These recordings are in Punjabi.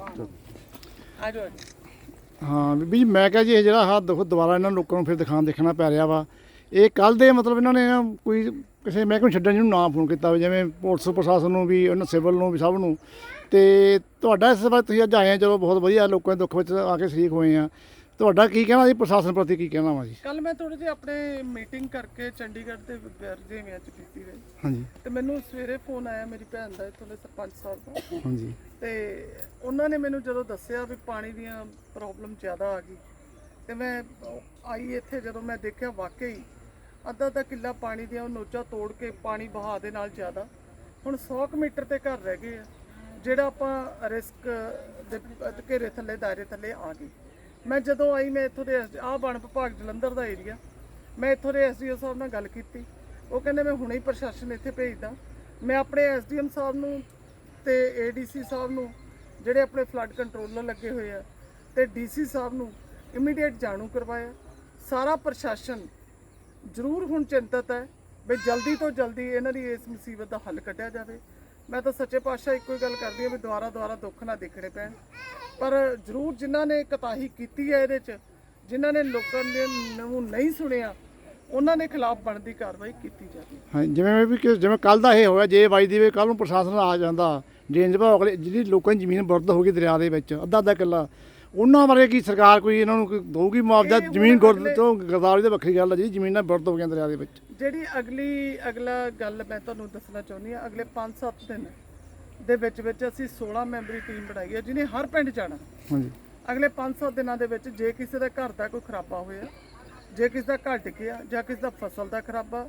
ਆ ਜਾਓ ਹਾਂ ਬੀਬੀ ਜੀ ਮੈਂ ਕਿਹਾ ਜੀ ਇਹ ਜਿਹੜਾ ਆਹ ਦੇਖੋ ਦੁਬਾਰਾ ਇਹਨਾਂ ਲੋਕਾਂ ਨੂੰ ਫਿਰ ਦਿਖਾਣ ਦੇਖਣਾ ਪੈ ਰਿਹਾ ਵਾ। ਇਹ ਕੱਲ ਦੇ ਮਤਲਬ ਇਹਨਾਂ ਨੇ ਨਾ ਕੋਈ ਕਿਸੇ ਮਹਿਕਮੇ ਨੂੰ ਛੱਡਣ ਜਿਹਨੂੰ ਨਾ ਫੋਨ ਕੀਤਾ ਵੀ, ਜਿਵੇਂ ਪੁਲਿਸ, ਪ੍ਰਸ਼ਾਸਨ ਨੂੰ ਵੀ ਉਹਨਾਂ ਸਿਵਲ ਨੂੰ ਵੀ, ਸਭ ਨੂੰ। ਤੇ ਤੁਹਾਡਾ ਇਸ ਵਾਰ ਤੁਸੀਂ ਅੱਜ ਆਏ ਆ, ਚਲੋ ਬਹੁਤ ਵਧੀਆ, ਲੋਕਾਂ ਦੇ ਦੁੱਖ ਵਿੱਚ ਆ ਕੇ ਸ਼ਰੀਕ ਹੋਏ ਆ। ਤੁਹਾਡਾ ਕੀ ਕਹਿਣਾ ਜੀ? ਪ੍ਰਸ਼ਾਸਨ ਪ੍ਰਤੀ ਕੀ ਕਹਿਣਾ ਵਾ ਜੀ? ਕੱਲ ਮੈਂ ਥੋੜੀ ਜਿਹੀ ਆਪਣੇ ਮੀਟਿੰਗ ਕਰਕੇ ਚੰਡੀਗੜ੍ਹ ਦੇ ਵਿਰਜੇ ਵਿੱਚ ਕੀਤੀ ਰਹੀ ਹਾਂਜੀ। ਤੇ ਮੈਨੂੰ ਸਵੇਰੇ ਫੋਨ ਆਇਆ ਮੇਰੀ ਭੈਣ ਦਾ ਇੱਥੋਂ ਦੇ ਸਰਪੰਚ ਸਾਹਿਬ ਦਾ ਹਾਂਜੀ। ਤੇ ਉਹਨਾਂ ਨੇ ਮੈਨੂੰ ਜਦੋਂ ਦੱਸਿਆ ਵੀ ਪਾਣੀ ਦੀਆਂ ਪ੍ਰੋਬਲਮ ਜ਼ਿਆਦਾ ਆ ਗਈ ਤੇ ਮੈਂ ਆਈ ਇੱਥੇ ਜਦੋਂ ਮੈਂ ਦੇਖਿਆ ਵਾਕਈ ਅੱਧਾ ਅੱਧਾ ਕਿੱਲਾ ਪਾਣੀ ਦੀਆਂ ਉਹ ਨੋਚਾ ਤੋੜ ਕੇ ਪਾਣੀ ਵਹਾ ਦੇ ਨਾਲ ਜ਼ਿਆਦਾ। ਹੁਣ 100 ਕੁ ਮੀਟਰ ਤੇ ਘਰ ਰਹਿ ਗਏ ਆ ਜਿਹੜਾ ਆਪਾਂ ਰਿਸਕ ਦੇ ਘੇਰੇ ਥੱਲੇ ਦਾਇਰੇ ਥੱਲੇ ਆ ਗਏ। ਮੈਂ ਜਦੋਂ ਆਈ, ਮੈਂ ਇੱਥੋਂ ਦੇ ਆਹ ਬਣ ਵਿਭਾਗ ਜਲੰਧਰ ਦਾ ਏਰੀਆ ਮੈਂ ਇੱਥੋਂ ਦੇ ਐਸਡੀਓ ਸਾਹਿਬ ਨਾਲ ਗੱਲ ਕੀਤੀ। ਉਹ ਕਹਿੰਦੇ, ਮੈਂ ਹੁਣੇ ਹੀ ਪ੍ਰਸ਼ਾਸਨ ਇੱਥੇ ਭੇਜਦਾ। ਮੈਂ ਆਪਣੇ ਐਸਡੀਐਮ ਸਾਹਿਬ ਨੂੰ ਤੇ ਏਡੀਸੀ ਸਾਹਿਬ ਨੂੰ, ਜਿਹੜੇ ਆਪਣੇ ਫਲੱਡ ਕੰਟਰੋਲਰ ਲੱਗੇ ਹੋਏ ਆ, ਤੇ ਡੀਸੀ ਸਾਹਿਬ ਨੂੰ ਇਮੀਡੀਏਟ ਜਾਣੂ ਕਰਵਾਇਆ। ਸਾਰਾ ਪ੍ਰਸ਼ਾਸਨ ਜ਼ਰੂਰ ਹੁਣ ਚਿੰਤਤ ਹੈ ਵੀ ਜਲਦੀ ਤੋਂ ਜਲਦੀ ਇਹਨਾਂ ਦੀ ਇਸ ਮੁਸੀਬਤ ਦਾ ਹੱਲ ਕੱਢਿਆ ਜਾਵੇ। ਮੈਂ ਤਾਂ ਸੱਚੇ ਪਾਤਸ਼ਾਹ ਇੱਕੋ ਹੀ ਗੱਲ ਕਰਦੀ ਹਾਂ ਵੀ ਦੁਆਰਾ ਦੁਆਰਾ ਦੁੱਖ ਨਾ ਦੇਖਣੇ ਪੈਣ। ਪਰ ਜ਼ਰੂਰ ਜਿਨ੍ਹਾਂ ਨੇ ਕਤਾਹੀ ਕੀਤੀ ਹੈ ਇਹਦੇ 'ਚ, ਜਿਨ੍ਹਾਂ ਨੇ ਲੋਕਾਂ ਦੇ ਨੂੰ ਨਹੀਂ ਸੁਣਿਆ, ਉਹਨਾਂ ਦੇ ਖਿਲਾਫ ਬਣਦੀ ਕਾਰਵਾਈ ਕੀਤੀ ਜਾਵੇ। ਹਾਂ, ਜਿਵੇਂ ਵੀ ਕਿ ਜਿਵੇਂ ਕੱਲ ਦਾ ਇਹ ਹੋਇਆ, ਜੇ ਵਜਦੀ ਦੀ ਵੀ ਕੱਲ ਨੂੰ ਪ੍ਰਸ਼ਾਸਨ ਆ ਜਾਂਦਾ ਰੇਂਜ ਵਿਭਾਗ ਜਿਹੜੀ ਲੋਕਾਂ ਦੀ ਜ਼ਮੀਨ ਬਰਦ ਹੋ ਗਈ ਦਰਿਆ ਦੇ ਵਿੱਚ ਅੱਧਾ ਅੱਧਾ ਕਿੱਲਾ ਉਹਨਾਂ ਬਾਰੇ ਕੀ ਸਰਕਾਰ ਕੋਈ ਇਹਨਾਂ ਨੂੰ ਕੋਈ ਦਊਗੀ ਮੁਆਵਜ਼ਾ? ਇਹ ਹੁਣ ਜ਼ਮੀਨ ਗੁਰਦ ਅਗਲੇ- ਤੋਂ ਗਰਦਾਵਰੀ ਤਾਂ ਵੱਖਰੀ ਗੱਲ ਹੈ ਜੀ ਜ਼ਮੀਨਾਂ ਬਰਦ ਹੋ ਗਈਆਂ ਦਰਿਆ ਦੇ ਵਿੱਚ। ਜਿਹੜੀ ਅਗਲੀ ਅਗਲਾ ਗੱਲ ਮੈਂ ਤੁਹਾਨੂੰ ਦੱਸਣਾ ਚਾਹੁੰਦੀ ਹਾਂ ਅਗਲੇ 5-7 ਦਿਨ ਦੇ ਵਿੱਚ ਵਿੱਚ ਅਸੀਂ 16 ਮੈਂਬਰੀ ਟੀਮ ਬਣਾਈ ਹੈ ਜਿਹਨੇ ਹਰ ਪਿੰਡ ਜਾਣਾ। ਹਾਂਜੀ। ਅਗਲੇ 5-7 ਦਿਨਾਂ ਦੇ ਵਿੱਚ ਜੇ ਕਿਸੇ ਦਾ ਘਰ ਦਾ ਕੋਈ ਖਰਾਬਾ ਹੋਇਆ ਜੇ ਕਿਸੇ ਦਾ ਘਰ ਡਿੱਗਿਆ ਜਾਂ ਕਿਸੇ ਦਾ ਫਸਲ ਦਾ ਖਰਾਬਾ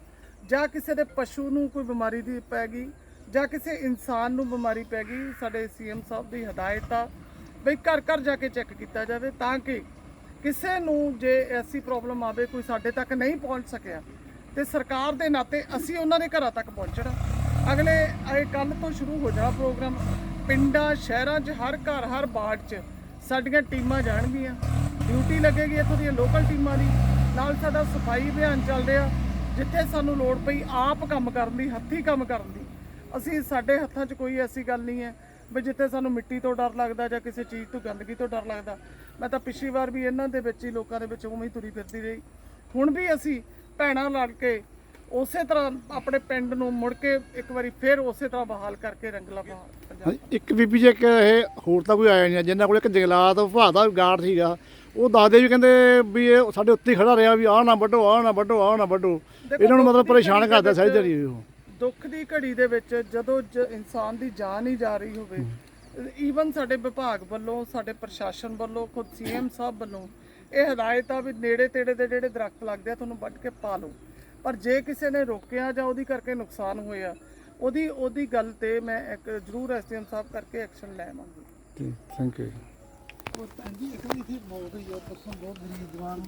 ਜਾਂ ਕਿਸੇ ਦੇ ਪਸ਼ੂ ਨੂੰ ਕੋਈ ਬਿਮਾਰੀ ਦੀ ਪੈ ਗਈ ਜਾਂ ਕਿਸੇ ਇਨਸਾਨ ਨੂੰ ਬਿਮਾਰੀ ਪੈ ਗਈ ਸਾਡੇ ਸੀਐਮ ਸਾਹਿਬ ਦੀ ਹਦਾਇਤ ਆ ਬਈ ਘਰ ਘਰ ਜਾ ਕੇ ਚੈੱਕ ਕੀਤਾ ਜਾਵੇ ਤਾਂ ਕਿ ਕਿਸੇ ਨੂੰ ਜੇ ਐਸੀ ਪ੍ਰੋਬਲਮ ਆਵੇ, ਕੋਈ ਸਾਡੇ ਤੱਕ ਨਹੀਂ ਪਹੁੰਚ ਸਕਿਆ, ਤੇ ਸਰਕਾਰ ਦੇ ਨਾਤੇ ਅਸੀਂ ਉਹਨਾਂ ਦੇ ਘਰਾਂ ਤੱਕ ਪਹੁੰਚਣਾ। ਅਗਲੇ, ਇਹ ਕੱਲ ਤੋਂ ਸ਼ੁਰੂ ਹੋ ਜਾਣਾ ਪ੍ਰੋਗਰਾਮ ਪਿੰਡਾਂ, ਸ਼ਹਿਰਾਂ 'ਚ ਹਰ ਘਰ, ਹਰ ਬਾੜ 'ਚ ਸਾਡੀਆਂ ਟੀਮਾਂ ਜਾਣਗੀਆਂ। ਡਿਊਟੀ ਲੱਗੇਗੀ ਇੱਥੋਂ ਦੀਆਂ ਲੋਕਲ ਟੀਮਾਂ ਦੀ। ਨਾਲ ਸਾਡਾ ਸਫ਼ਾਈ ਅਭਿਆਨ ਚੱਲ ਰਿਹਾ, ਜਿੱਥੇ ਸਾਨੂੰ ਲੋੜ ਪਈ ਆਪ ਕੰਮ ਕਰਨ ਦੀ, ਹੱਥੀਂ ਕੰਮ ਕਰਨ ਦੀ। ਅਸੀਂ ਸਾਡੇ ਹੱਥਾਂ 'ਚ ਕੋਈ ਐਸੀ ਗੱਲ ਨਹੀਂ ਹੈ। ਵੀ ਜਿੱਥੇ ਸਾਨੂੰ ਮਿੱਟੀ ਤੋਂ ਡਰ ਲੱਗਦਾ ਜਾਂ ਕਿਸੇ ਚੀਜ਼ ਤੋਂ ਗੰਦਗੀ ਤੋਂ ਡਰ ਲੱਗਦਾ ਮੈਂ ਤਾਂ ਪਿਛਲੀ ਵਾਰ ਵੀ ਇਹਨਾਂ ਦੇ ਵਿੱਚ ਹੀ ਲੋਕਾਂ ਦੇ ਵਿੱਚ ਉਵੇਂ ਹੀ ਤੁਰੀ ਫਿਰਦੀ ਰਹੀ। ਹੁਣ ਵੀ ਅਸੀਂ ਭੈਣਾਂ ਲੜ ਕੇ ਉਸੇ ਤਰ੍ਹਾਂ ਆਪਣੇ ਪਿੰਡ ਨੂੰ ਮੁੜ ਕੇ ਇੱਕ ਵਾਰੀ ਫੇਰ ਉਸੇ ਤਰ੍ਹਾਂ ਬਹਾਲ ਕਰਕੇ ਰੰਗਲਾ ਬਹਾਲ ਇੱਕ ਬੀਬੀ ਜੀ ਇੱਕ ਇਹ ਹੋਰ ਤਾਂ ਕੋਈ ਆਇਆ ਨਹੀਂ ਜਿੰਨਾ ਕੋਲ ਇੱਕ ਜੰਗਲਾਤ ਵਿਭਾਗ ਦਾ ਗਾਰਡ ਸੀਗਾ। ਉਹ ਦੱਸਦੇ ਵੀ ਕਹਿੰਦੇ ਵੀ ਇਹ ਸਾਡੇ ਉੱਤੇ ਖੜਾ ਰਿਹਾ ਵੀ ਆਹ ਨਾ ਵੱਢੋ ਆਹ ਨਾ ਵੱਢੋ ਆਹ ਨਾ ਵੱਢੋ। ਇਹਨਾਂ ਨੂੰ ਮਤਲਬ ਪਰੇਸ਼ਾਨ ਕਰਦਾ ਸਾਰੀ ਦਿਹਾੜੀ ਉਹ। ਦੁੱਖ ਦੀ ਘੜੀ ਦੇ ਵਿੱਚ ਜਦੋਂ ਜ- ਇਨਸਾਨ ਦੀ ਜਾਨ ਹੀ ਜਾ ਰਹੀ ਹੋਵੇ ਈਵਨ ਸਾਡੇ ਵਿਭਾਗ ਵੱਲੋਂ ਸਾਡੇ ਪ੍ਰਸ਼ਾਸਨ ਵੱਲੋਂ ਖੁਦ ਸੀਐਮ ਸਾਹਿਬ ਵੱਲੋਂ ਇਹ ਹਦਾਇਤ ਆ ਵੀ ਨੇੜੇ ਤੇੜੇ ਦੇ ਜਿਹੜੇ ਦਰਖਤ ਲੱਗਦੇ ਆ ਤੁਹਾਨੂੰ ਵੱਢ ਕੇ ਪਾ ਲਓ। ਪਰ ਜੇ ਕਿਸੇ ਨੇ ਰੋਕਿਆ ਜਾਂ ਉਹਦੀ ਕਰਕੇ ਨੁਕਸਾਨ ਹੋਇਆ ਉਹਦੀ ਉਹਦੀ ਗੱਲ ਤੇ ਮੈਂ ਇੱਕ ਜ਼ਰੂਰ ਐਸਡੀਐਮ ਸਾਹਿਬ ਕਰਕੇ ਐਕਸ਼ਨ ਲੈਵਾਂਗੀ ਠੀਕ ਥੈਂਕ ਯੂ ਉਹ ਭੈਣ ਜੀ ਇੱਕ ਵੀ ਇੱਥੇ ਮੌਤ ਹੋਈ ਆ ਪਰਸੋਂ ਬਹੁਤ ਗਰੀਬ ਜਵਾਨ